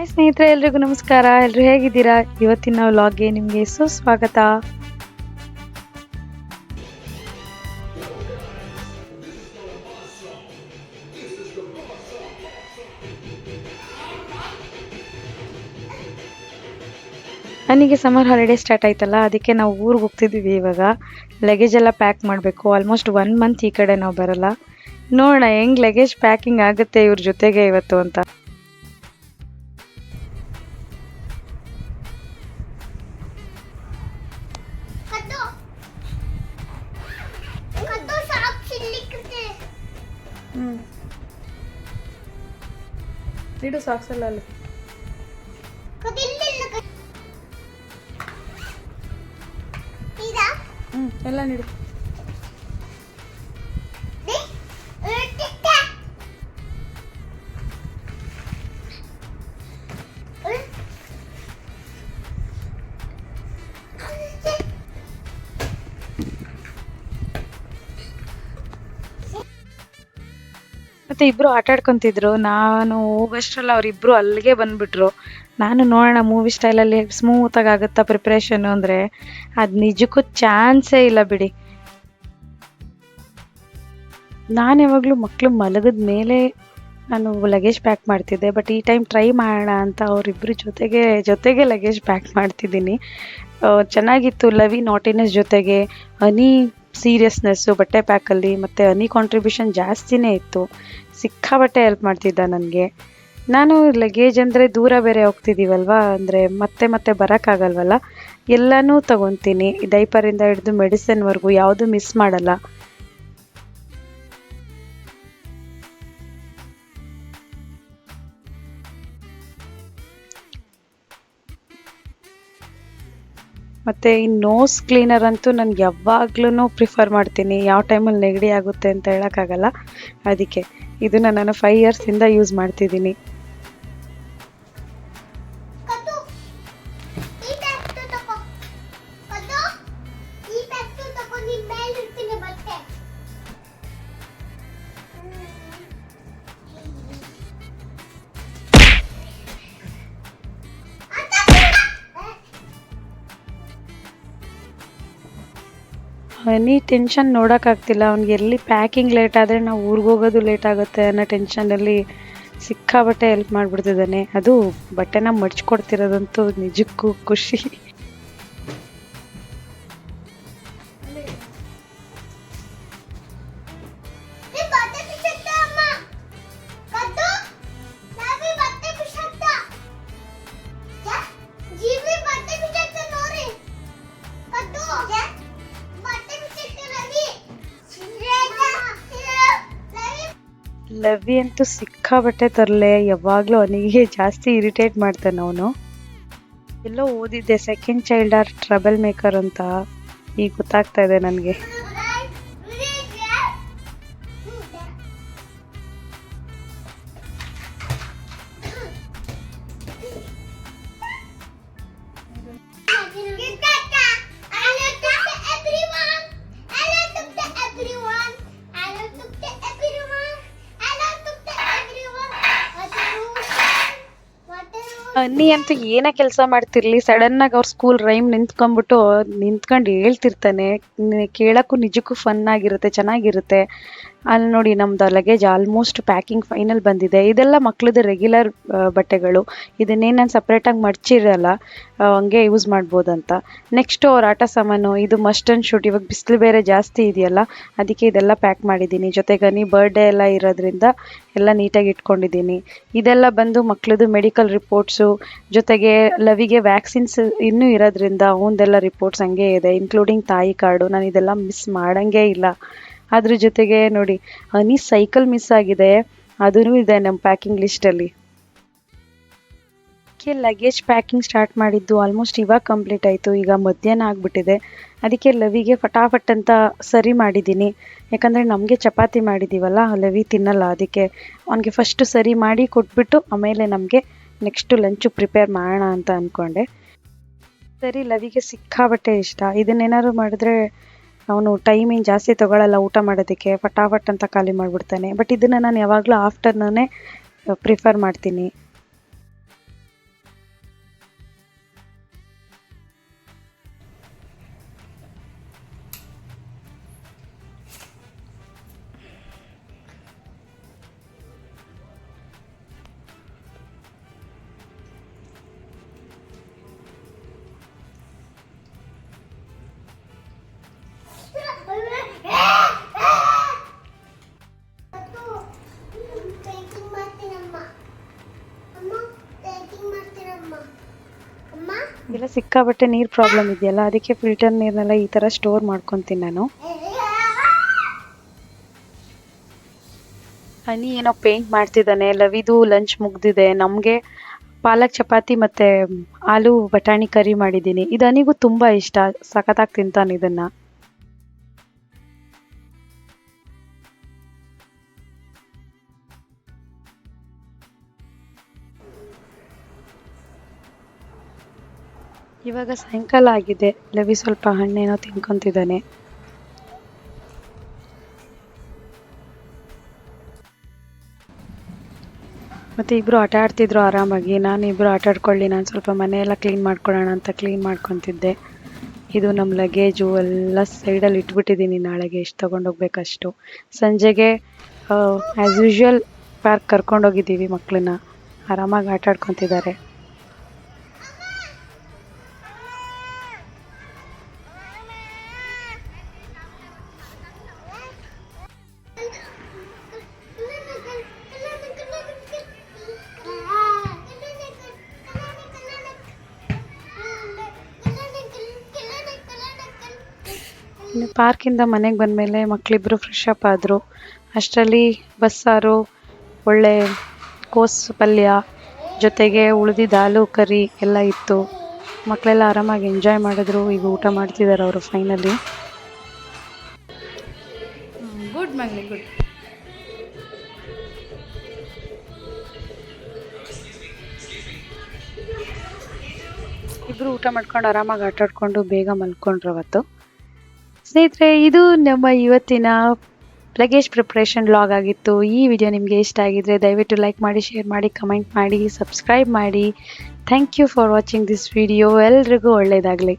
Hi ಸ್ನೇಹಿತರೆ, ಎಲ್ರಿಗೂ ನಮಸ್ಕಾರ. ಎಲ್ಲರೂ ಹೇಗಿದ್ದೀರಾ? ಇವತ್ತಿನ ವ್ಲಾಗ್ಗೆ ನಿಮಗೆ ಸುಸ್ವಾಗತ ನನಗೆ ಸಮ್ಮರ್ ಹಾಲಿಡೇ ಸ್ಟಾರ್ಟ್ ಆಯ್ತಲ್ಲ, ಅದಕ್ಕೆ ನಾವು ಊರಿಗೆ ಹೋಗ್ತಿದ್ದೀವಿ ಇವಾಗ. ಲಗೇಜ್ ಎಲ್ಲ ಪ್ಯಾಕ್ ಮಾಡಬೇಕು. ಆಲ್ಮೋಸ್ಟ್ ಒನ್ ಮಂತ್ ಈ ಕಡೆ ನಾವು ಬರಲ್ಲ. ನೋಡೋಣ, ಹೆಂಗ್ ಲಗೇಜ್ ಪ್ಯಾಕಿಂಗ್ ಆಗುತ್ತೆ ಇವ್ರ ಜೊತೆಗೆ ಇವತ್ತು ಅಂತ. ఇటు సాక్స్ వెళ్ళాలి. వెళ్ళండి ಮತ್ತೆ ಇಬ್ರು ಆಟ ಆಡ್ಕೊಂತಿದ್ರು. ನಾನು ಹೋಗೋಷ್ಟ್ರಲ್ಲಿ ಅವರಿಬ್ರು ಅಲ್ಲಿಗೆ ಬಂದ್ಬಿಟ್ರು. ನಾನು ನೋಡೋಣ ಮೂವಿ ಸ್ಟೈಲಲ್ಲಿ ಸ್ಮೂತಾಗಿ ಆಗುತ್ತಾ ಪ್ರಿಪ್ರೇಷನ್ ಅಂದರೆ? ಅದು ನಿಜಕ್ಕೂ ಚಾನ್ಸೇ ಇಲ್ಲ ಬಿಡಿ. ನಾನು ಯಾವಾಗಲೂ ಮಕ್ಕಳು ಮಲಗಿದ ಮೇಲೆ ನಾನು ಲಗೇಜ್ ಪ್ಯಾಕ್ ಮಾಡ್ತಿದ್ದೆ. ಬಟ್ ಈ ಟೈಮ್ ಟ್ರೈ ಮಾಡೋಣ ಅಂತ ಅವರಿಬ್ಬರು ಜೊತೆಗೆ ಜೊತೆಗೆ ಲಗೇಜ್ ಪ್ಯಾಕ್ ಮಾಡ್ತಿದ್ದೀನಿ. ಚೆನ್ನಾಗಿತ್ತು ಲವಿ ನಾಟಿನಸ್ ಜೊತೆಗೆ. ಹನಿ ಸೀರಿಯಸ್ನೆಸ್ಸು ಬಟ್ಟೆ ಪ್ಯಾಕಲ್ಲಿ ಮತ್ತು ಅನಿ ಕಾಂಟ್ರಿಬ್ಯೂಷನ್ ಜಾಸ್ತಿನೇ ಇತ್ತು. ಸಿಕ್ಕಾಬಟ್ಟೆ ಹೆಲ್ಪ್ ಮಾಡ್ತಿದ್ದ ನನಗೆ. ನಾನು ಲಗೇಜ್ ಅಂದರೆ ದೂರ ಬೇರೆ ಹೋಗ್ತಿದ್ದೀವಲ್ವಾ ಅಂದರೆ ಮತ್ತೆ ಮತ್ತೆ ಬರೋಕ್ಕಾಗಲ್ವಲ್ಲ? ಎಲ್ಲನೂ ತಗೊತೀನಿ. ಡೈಪರಿಂದ ಹಿಡಿದು ಮೆಡಿಸಿನ್ವರೆಗೂ ಯಾವುದು ಮಿಸ್ ಮಾಡಲ್ಲ. ಮತ್ತು ಈ ನೋಸ್ ಕ್ಲೀನರ್ ಅಂತೂ ನಾನು ಯಾವಾಗ್ಲೂ ಪ್ರಿಫರ್ ಮಾಡ್ತೀನಿ. ಯಾವ ಟೈಮಲ್ಲಿ ನೆಗಡಿ ಆಗುತ್ತೆ ಅಂತ ಹೇಳೋಕ್ಕಾಗಲ್ಲ. ಅದಕ್ಕೆ ಇದನ್ನ ನಾನು ಫೈವ್ ಇಯರ್ಸಿಂದ ಯೂಸ್ ಮಾಡ್ತಿದ್ದೀನಿ. ಹನಿ ಟೆನ್ಷನ್ ನೋಡೋಕ್ಕಾಗ್ತಿಲ್ಲ ಅವ್ನಿಗೆ ಎಲ್ಲಿ ಪ್ಯಾಕಿಂಗ್ ಲೇಟ್ ಆದರೆ ನಾವು ಊರಿಗೆ ಹೋಗೋದು ಲೇಟ್ ಆಗುತ್ತೆ ಅನ್ನೋ ಟೆನ್ಷನಲ್ಲಿ ಸಿಕ್ಕಾಬಟ್ಟೆ ಹೆಲ್ಪ್ ಮಾಡಿಬಿಡ್ತಿದ್ದಾನೆ. ಅದು ಬಟ್ಟೆನ ಮಡ್ಚಿಕೊಡ್ತಿರೋದಂತೂ ನಿಜಕ್ಕೂ ಖುಷಿ. ಲವಿ ಅಂತೂ ಸಿಕ್ಕಾಬಟ್ಟೆ ತರಲೆ. ಯಾವಾಗಲೂ ಅವನಿಗೆ ಜಾಸ್ತಿ ಇರಿಟೇಟ್ ಮಾಡ್ತಾನೆ ಅವನು. ಎಲ್ಲೋ ಓದಿದ್ದೆ second child are troublemaker ಅಂತ. ಈಗ ಗೊತ್ತಾಗ್ತಾ ಇದೆ ನನಗೆ. ಅನ್ನಿ ಅಂತೂ ಏನೇ ಕೆಲಸ ಮಾಡ್ತಿರ್ಲಿ ಸಡನ್ ಆಗಿ ಅವ್ರ ಸ್ಕೂಲ್ ರೈಮ್ ನಿಂತ್ಕೊಂಡ್ಬಿಟ್ಟು ನಿಂತ್ಕೊಂಡು ಹೇಳ್ತಿರ್ತಾನೆ. ನಿ- ಕೇಳಕ್ಕೂ ನಿಜಕ್ಕೂ ಫನ್ ಆಗಿರುತ್ತೆ, ಚೆನ್ನಾಗಿರುತ್ತೆ. ಅಲ್ಲಿ ನೋಡಿ ನಮ್ದು ಲಗೇಜ್ ಆಲ್ಮೋಸ್ಟ್ ಪ್ಯಾಕಿಂಗ್ ಫೈನಲ್ ಬಂದಿದೆ. ಇದೆಲ್ಲ ಮಕ್ಳದ್ದು ರೆಗ್ಯುಲರ್ ಬಟ್ಟೆಗಳು. ಇದನ್ನೇನು ನಾನು ಸಪ್ರೇಟಾಗಿ ಮಡ್ಚಿರಲ್ಲ ಹಂಗೆ ಯೂಸ್ ಮಾಡ್ಬೋದಂತ. ನೆಕ್ಸ್ಟು ಅವ್ರ ಆಟ ಸಾಮಾನು, ಇದು ಮಸ್ಟ್ ಆ್ಯಂಡ್ ಶೂಟ್ ಇವಾಗ ಬಿಸಿಲು ಬೇರೆ ಜಾಸ್ತಿ ಇದೆಯಲ್ಲ, ಅದಕ್ಕೆ ಇದೆಲ್ಲ ಪ್ಯಾಕ್ ಮಾಡಿದ್ದೀನಿ. ಜೊತೆಗೆ ನೀ ಬರ್ಡೇ ಎಲ್ಲ ಇರೋದ್ರಿಂದ ಎಲ್ಲ ನೀಟಾಗಿ ಇಟ್ಕೊಂಡಿದ್ದೀನಿ. ಇದೆಲ್ಲ ಬಂದು ಮಕ್ಳದ್ದು ಮೆಡಿಕಲ್ ರಿಪೋರ್ಟ್ಸು ಜೊತೆಗೆ ಲವಿಗೆ ವ್ಯಾಕ್ಸಿನ್ಸ್ ಇನ್ನೂ ಇರೋದ್ರಿಂದ ಅವನದೆಲ್ಲ ರಿಪೋರ್ಟ್ಸ್ ಹಂಗೆ ಇದೆ ಇನ್ಕ್ಲೂಡಿಂಗ್ ತಾಯಿ ಕಾರ್ಡು ನಾನು ಇದೆಲ್ಲ ಮಿಸ್ ಮಾಡೋಂಗೇ ಇಲ್ಲ. ಅದ್ರ ಜೊತೆಗೆ ನೋಡಿ, ಹನಿ ಸೈಕಲ್ ಮಿಸ್ ಆಗಿದೆ. ಅದೂ ಇದೆ ನಮ್ಮ ಪ್ಯಾಕಿಂಗ್ ಲಿಸ್ಟಲ್ಲಿ ಅದಕ್ಕೆ ಲಗೇಜ್ ಪ್ಯಾಕಿಂಗ್ ಸ್ಟಾರ್ಟ್ ಮಾಡಿದ್ದು ಆಲ್ಮೋಸ್ಟ್ ಇವಾಗ ಕಂಪ್ಲೀಟ್ ಆಯಿತು. ಈಗ ಮಧ್ಯಾಹ್ನ ಆಗಿಬಿಟ್ಟಿದೆ. ಅದಕ್ಕೆ ಲವಿಗೆ ಫಟಾಫಟ್ ಅಂತ ಸರಿ ಮಾಡಿದ್ದೀನಿ. ಯಾಕಂದರೆ ನಮಗೆ ಚಪಾತಿ ಮಾಡಿದ್ದೀವಲ್ಲ ಲವಿ ತಿನ್ನಲ್ಲ. ಅದಕ್ಕೆ ಅವನಿಗೆ ಫಸ್ಟು ಸರಿ ಮಾಡಿ ಕೊಟ್ಬಿಟ್ಟು, ಆಮೇಲೆ ನಮಗೆ ನೆಕ್ಸ್ಟು ಲಂಚು ಪ್ರಿಪೇರ್ ಮಾಡೋಣ ಅಂತ ಅಂದ್ಕೊಂಡೆ ಸರಿ, ಲವಿಗೆ ಸಿಕ್ಕಾಬಟ್ಟೆ ಇಷ್ಟ. ಇದನ್ನೇನಾದ್ರು ಮಾಡಿದ್ರೆ ಅವನು ಟೈಮಿಂಗ್ ಜಾಸ್ತಿ ತಗೊಳ್ಳಲ್ಲ ಊಟ ಮಾಡೋದಕ್ಕೆ, ಫಟಾಫಟ್ ಅಂತ ಖಾಲಿ ಮಾಡಿಬಿಡ್ತಾನೆ. ಬಟ್ ಇದನ್ನು ನಾನು ಯಾವಾಗಲೂ ಆಫ್ಟರ್ನೂನೇ ಪ್ರಿಫರ್ ಮಾಡ್ತೀನಿ. ಎಲ್ಲ ಸಿಕ್ಕಾಬಟ್ಟೆ ನೀರು ಪ್ರಾಬ್ಲಮ್ ಇದೆಯಲ್ಲ, ಅದಕ್ಕೆ ಫಿಲ್ಟರ್ ನೀರನ್ನೆಲ್ಲ ಈ ಥರ ಸ್ಟೋರ್ ಮಾಡ್ಕೊಂತೀನಿ ನಾನು. ಹನಿ ಏನೋ ಪೇಂಟ್ ಮಾಡ್ತಿದ್ದಾನೆ, ಲವಿದು ಲಂಚ್ ಮುಗ್ದಿದೆ, ನಮಗೆ ಪಾಲಕ್ ಚಪಾತಿ ಮತ್ತೆ ಆಲೂ ಬಟಾಣಿ ಕರಿ ಮಾಡಿದ್ದೀನಿ. ಇದು ಹನಿಗೂ ತುಂಬ ಇಷ್ಟ, ಸಖತ್ತಾಗಿ ತಿಂತಾನೆ ಇದನ್ನು. ಇವಾಗ ಸಾಯಂಕಾಲ ಆಗಿದೆ. ಲವಿ ಸ್ವಲ್ಪ ಹಣ್ಣೇನೋ ತಿನ್ಕೊಂತಿದ್ದಾನೆ ಮತ್ತೆ ಇಬ್ಬರು ಆಟ ಆಡ್ತಿದ್ರು ಆರಾಮಾಗಿ. ನಾನು ಇಬ್ರು ಆಟ ಆಡ್ಕೊಳ್ಳಿ, ನಾನು ಸ್ವಲ್ಪ ಮನೆಯೆಲ್ಲ ಕ್ಲೀನ್ ಮಾಡ್ಕೊಳ್ಳೋಣ ಅಂತ ಕ್ಲೀನ್ ಮಾಡ್ಕೊತಿದ್ದೆ. ಇದು ನಮ್ಮ ಲಗೇಜು ಎಲ್ಲ ಸೈಡಲ್ಲಿ ಇಟ್ಬಿಟ್ಟಿದ್ದೀನಿ ನಾಳೆಗೆ ಎಷ್ಟು ತೊಗೊಂಡೋಗ್ಬೇಕಷ್ಟು ಸಂಜೆಗೆ ಆ್ಯಸ್ ಯೂಶ್ವಲ್ ಪಾರ್ಕ್ ಕರ್ಕೊಂಡೋಗಿದ್ದೀವಿ ಮಕ್ಕಳನ್ನ ಆರಾಮಾಗಿ ಆಟ ಆಡ್ಕೊತಿದ್ದಾರೆ. ಪಾರ್ಕಿಂದ ಮನೆಗೆ ಬಂದಮೇಲೆ ಮಕ್ಕಳಿಬ್ಬರು ಫ್ರೆಶ್ ಅಪ್ ಆದರು. ಅಷ್ಟರಲ್ಲಿ ಬಸ್ಸಾರು ಒಳ್ಳೆ ಕೋಸು ಪಲ್ಯ ಜೊತೆಗೆ ಉಳಿದಿದ್ದ ಆಲೂ ಕರಿ ಎಲ್ಲ ಇತ್ತು. ಮಕ್ಕಳೆಲ್ಲ ಆರಾಮಾಗಿ ಎಂಜಾಯ್ ಮಾಡಿದ್ರು ಈಗ ಊಟ ಮಾಡ್ತಿದ್ದಾರೆ ಅವರು ಫೈನಲಿ ಗುಡ್ ಮಗಲಿ ಗುಡ್ ಇಬ್ಬರು ಊಟ ಮಾಡ್ಕೊಂಡು ಆರಾಮಾಗಿ ಆಟಾಡ್ಕೊಂಡು ಬೇಗ ಮಲ್ಕೊಂಡ್ರು ಅವತ್ತು. ಸ್ನೇಹಿತರೆ, ಇದು ನಮ್ಮ ಇವತ್ತಿನ ಲಗೇಜ್ ಪ್ರಿಪ್ರೇಷನ್ ಲಾಗ್ ಆಗಿತ್ತು. ಈ ವಿಡಿಯೋ ನಿಮಗೆ ಇಷ್ಟ ಆಗಿದ್ರೆ ದಯವಿಟ್ಟು ಲೈಕ್ ಮಾಡಿ ಶೇರ್ ಮಾಡಿ ಕಮೆಂಟ್ ಮಾಡಿ ಸಬ್ಸ್ಕ್ರೈಬ್ ಮಾಡಿ. Thank you for watching this video ಎಲ್ರಿಗೂ ಒಳ್ಳೆಯದಾಗಲಿ